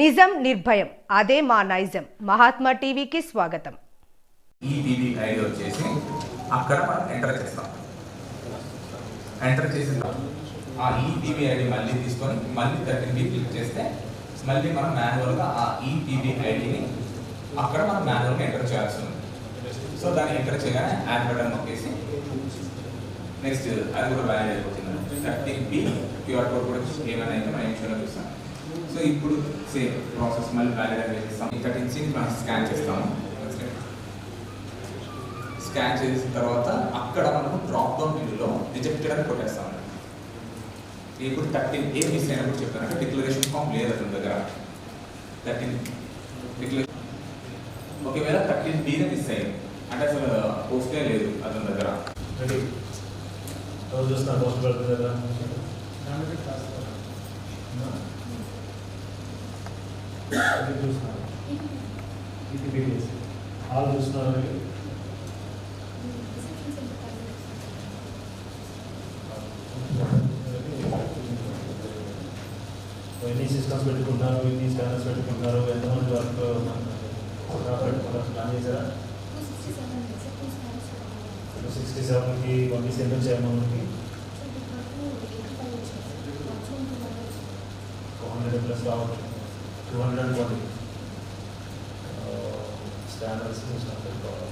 నిజం నిర్భయం అదే మా నైజం. మహాత్మా టీవీకి స్వాగతం. ఈ టీవీ ఐడి వచ్చేసి అక్కడ మనం ఎంటర్ చేస్తాం. ఎంటర్ చేసిన ఆ ఈ టీవీ ఐడి మళ్ళీ తీసుకొని మళ్ళీ థర్టీన్ బి క్లిక్ చేస్తే మళ్ళీ మనం మాన్యువల్గా ఆ ఈ టీవీ ఐడిని అక్కడ మనం మాన్యువల్గా ఎంటర్ చేయాల్సి ఉంది. సో దాన్ని ఎంటర్ చేయగానే యాడ్ బటన్ నొక్కేసి నెక్స్ట్ అది కూడా వ్యాలిడ్ అయిపోతుంది. థర్టీన్ బి క్యూఆర్ కోడ్ కూడా ఏమైనా అయితే మనం ఇన్షూర్ చూస్తాం సో ఇప్పుడు సేమ్ ప్రాసెస్ మళ్ళీ వ్యాలిడ్ అని చేస్తాం థర్టీన్ సి మనం స్కాన్ చేస్తాము. స్కాన్ చేసిన తర్వాత అక్కడ మనము డ్రాప్ డౌన్ మెనూలో రిజెక్టెడ్ అని కొట్టేస్తాం ఇప్పుడు థర్టీన్ ఏ మిస్ అయినప్పుడు చెప్పానంటే డిక్లరేషన్ ఫామ్ లేదు అతని దగ్గర. థర్టీన్ డిక్లరేషన్ ఒకవేళ థర్టీన్ బీనే మిస్ అయ్యింది అంటే అసలు పోస్టే లేదు అతని దగ్గర. చూస్తున్నా పోస్ట్ పెడుతుంది కదా ఇది చూస్తున్నారు ఇది బీటీఎస్ ఆల్ చూస్తున్నారు మీరు? ఎన్ని సిస్టమ్స్ పెట్టుకున్నారు ఎన్ని స్కానర్స్ పెట్టుకున్నారు ఎంతమంది వర్క్ పెట్టుకున్నారు ప్లాన్ చేశారా సిక్స్టీ సెవెన్కి వన్ సెంటర్ చేయమని టూ హండ్రెడ్ ప్లస్ రావచ్చు టూ హండ్రెడ్ అనుకోండి స్టాండర్డ్స్ పెట్టుకోవాలి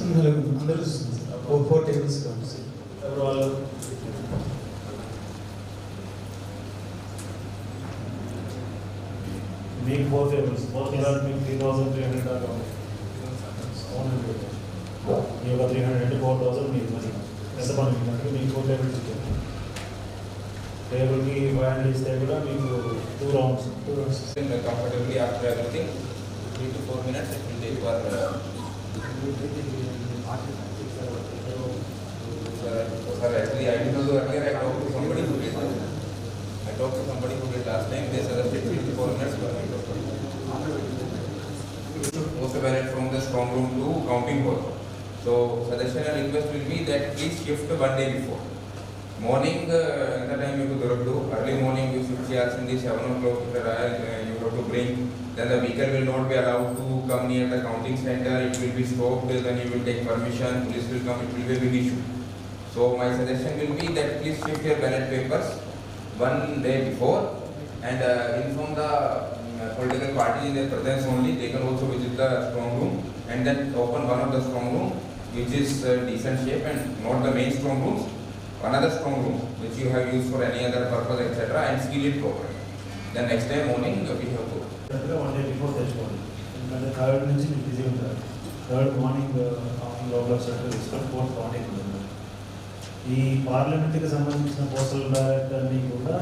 అందరూ అందరూ ఫోర్ ఫోర్ టేబుల్స్ కావచ్చు ఎవరు వాళ్ళు మీకు ఫోర్ టేబుల్స్ ఫోర్ టేబుల్ మీకు త్రీ థౌసండ్ త్రీ హండ్రెడ్ దాకా ఉంది అవునండి మీ ఒక త్రీ హండ్రెడ్ అంటే ఫోర్ థౌసండ్ మీకు మరి ఎంత పని అంటే మీకు ఫోర్ టేబుల్స్ ఇచ్చారు టేబుల్కి ఫైవ్ హండ్రెడ్ ఇస్తే కూడా మీకు two rounds two rounds comfortably after everything, three to four minutes it will take for. Uh, sir, actually, I didn't know earlier. I talked to somebody who did. I talked to somebody who did last time. They suggested three to four minutes. for me. Most valid from the strong room to counting hall. So suggestion and request will be that please shift one day before. Morning, uh, the time you could do, early morning you should see us in the 7 o'clock uh, you have to bring. Then the vehicle will not be allowed to come near the counting center, it will be stopped, then you will take permission, police will come, it will be a big issue. So my suggestion will be that please shift your ballot papers one day before and uh, inform the mm, uh, political party in their presence only, they can also visit the strong room and then open one of the strong room which is uh, decent shape and not the main strong rooms another strong room which you have used for any other purpose etc and seal it properly then next day morning uh, we have to కరెక్ట్గా one day before తెచ్చుకోండి ఎందుకంటే third నుంచి మీకు busy ఉంటారు third morning of లోపల centre తీసుకొని fourth morning ఉంటుంది ఈ పార్లమెంట్కి సంబంధించిన పోస్టల్ బ్యాలెట్ అన్ని కూడా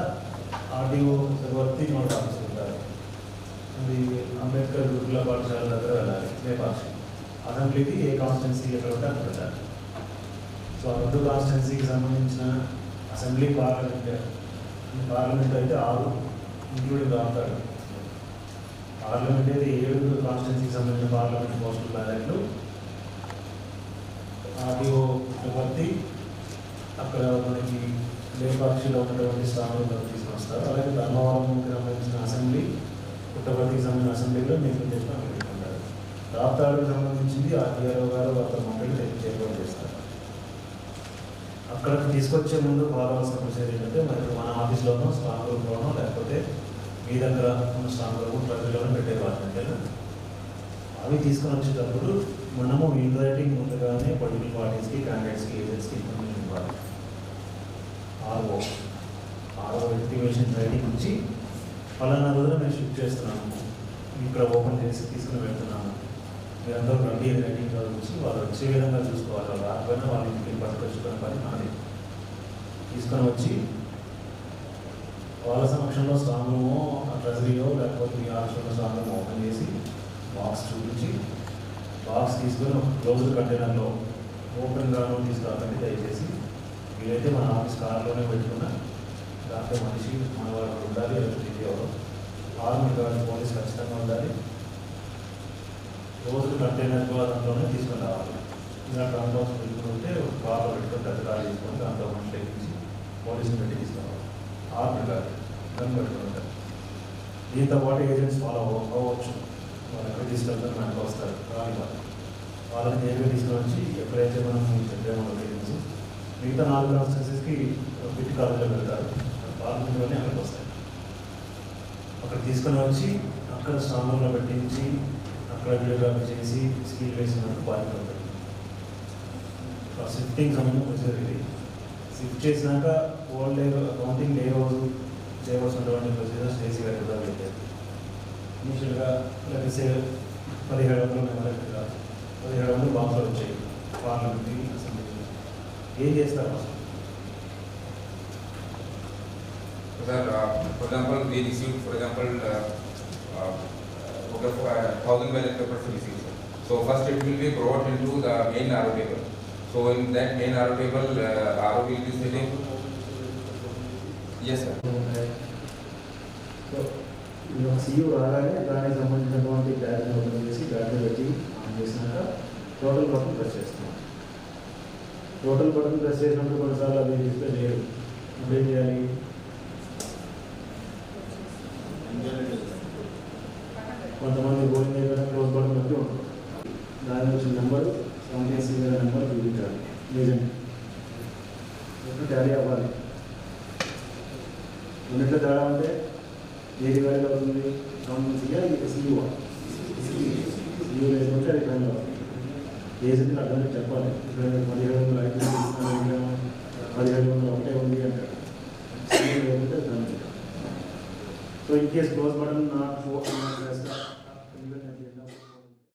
ఆర్డీఓ వర్తి నోట్ ఆఫీస్ ఉంటారు అది అంబేద్కర్ గురుకుల పాఠశాల దగ్గర వెళ్ళాలి లేపాక్షి అసెంబ్లీకి ఏ కాన్స్టెన్సీ ఎక్కడ ఉంటే అక్కడ సో ఆ రెండు కాన్స్టెన్సీకి సంబంధించిన అసెంబ్లీ పార్లమెంట్ పార్లమెంట్ అయితే ఆరు ఇంక్లూడింగ్ అవుతాడు పార్లమెంట్ అయితే ఏడు కాన్స్టిట్యున్సీకి సంబంధించిన పార్లమెంట్ పోస్టులు బ్యాలెట్లు ఆర్డీఓ పుట్టపర్తి అక్కడ మనకి లేపాక్షిలో ఉన్నటువంటి స్థానంలో తీసుకొస్తారు. అలాగే ధర్మవరంకి సంబంధించిన అసెంబ్లీ పుట్టపర్తికి సంబంధించిన అసెంబ్లీలో నేను చెప్పిన. రాప్తాడుకు సంబంధించింది ఆర్టీఆర్ఓ గారు అతను మండలి ఏర్పాటు చేస్తారు. అక్కడికి తీసుకొచ్చే ముందు కావాల్సిన ప్రొసీజర్ ఏంటంటే మనకి మన ఆఫీస్లోనో స్ట్రాంగ్ రూమ్లోనో లేకపోతే మీ దగ్గర ఉన్న స్ట్రాంగ్ రూమ్ ట్రజరీలోనో పెట్టేవాళ్ళు అంటే అవి తీసుకొని వచ్చేటప్పుడు మనము ఇన్ రైటింగ్ ముందుగానే పొలిటికల్ పార్టీస్కి క్యాండిడేట్స్కి ఏజెంట్స్కి ఇన్ఫర్మేషన్ ఇవ్వాలి. ఆర్ఓ ఆర్ఓ ఎస్టిమేషన్ రైటింగ్ నుంచి ఫలానా రోజున మేము షిఫ్ట్ చేస్తున్నాము. ఇక్కడ ఓపెన్ చేసి తీసుకుని వెళ్తున్నాము. మీరందరూ రండి అని రైటింగ్ వచ్చి వాళ్ళు వచ్చే విధంగా చూసుకోవాలి. వాళ్ళు రాకపోయినా వాళ్ళ ఇంటికి పట్టుకొచ్చుకునే పని మాది తీసుకొని వచ్చి వాళ్ళ సమక్షంలో స్ట్రాంగ్ రూమో ట్రెజరీయో లేకపోతే మీ ఆఫీస్లో స్ట్రాంగ్ రూమ్ ఓపెన్ చేసి బాక్స్ చూపించి బాక్స్ తీసుకొని క్లోజ్ కంటైనర్లో ఓపెన్ గాను తీసుకురాకండి దయచేసి. వీలైతే మన ఆఫీస్ కార్లోనే పెట్టుకున్న దాంట్లో మనిషి మన వాళ్ళు ఉండాలి లేకపోతే ఎవరు ఆర్మీ గార్డ్ పోలీస్ ఖచ్చితంగా ఉండాలి. రోజు కంటైనర్ దాంట్లోనే తీసుకుని రావాలి ఇలా డ్రాప్ బాక్స్ పెట్టుకుంటే ఒక కార్లో పెట్టుకొని పెద్ద కార్ తీసుకొని దాంట్లో మనిషి ఎక్కించి పోలీసులు పెట్టి తీసుకురావాలి. ఆర్డర్ కాదు పెట్టుకుంటారు దీంతో పాటు ఏజెంట్స్ ఫాలో అవ్వచ్చు. వాళ్ళు ఎక్కడ తీసుకెళ్తారు మనకు వస్తారు. రాని వాళ్ళు. వాళ్ళని నేరుగా తీసుకొచ్చి ఎప్పుడైతే మనం చెప్పామో లొకేషన్స్ మిగతా నాలుగు కాన్స్టెన్సీస్కి బిట్ కాలేజ్లో పెడతారు. పార్లమెంట్లోనే అక్కడికి వస్తాయి. అక్కడ తీసుకొని వచ్చి అక్కడ స్టాండ్లో పెట్టించి అక్కడ చేసి స్కిల్ వేసినందుకు బాధ్యత ఉంటుంది ఆ షిఫ్టింగ్ సమయం వచ్చేది షిఫ్ట్ చేసినాక ఓల్డ్ డే అకౌంటింగ్ డే రోజు చేయవలసినటువంటి ప్రొసీజర్స్ చేసి వెళ్ళడం పెట్టారు ఇనిషియల్గా లేకపోతే పదిహేడు వందల నెలలుగా పదిహేడు వందలు బాంబులు వచ్చాయి. పార్లమెంట్కి అసెంబ్లీకి ఏం చేస్తారు అసలు sir for example example, receive for example example, uh, uh, okay, for, uh, thousand ballot papers received. So first it will be brought into the main RO table. So in that main RO table, uh, RO will be sitting. Yes, sir. CEO రాగానే దానికి సంబంధించినటువంటి battery open చేసి battery పెట్టి on చేసినాక total button press చేస్తాం total button press చేసినప్పుడు కొన్నిసార్లు అది డిస్ప్లే చేయదు ఇప్పుడు ఏం చేయాలి నెంబర్ సెవెంటీన్ సీ నెంబర్ చూపించాలి ఏజెంట్ ట్యాలీ అవ్వాలి. రెండిట్లో తేడా అంటే ఏది వాల్యూ అవుతుంది? గవర్నమెంట్ సీఆర్ ఇది సీఈఓ సీఈఓ వేసుకుంటే అది పని అవుతుంది ఏజెంట్ అర్థం చెప్పాలి. మీరు పదిహేడు వందల ఐదు పదిహేడు వందల ఒకటే ఉంది అంటారు. అది పని so in case close button not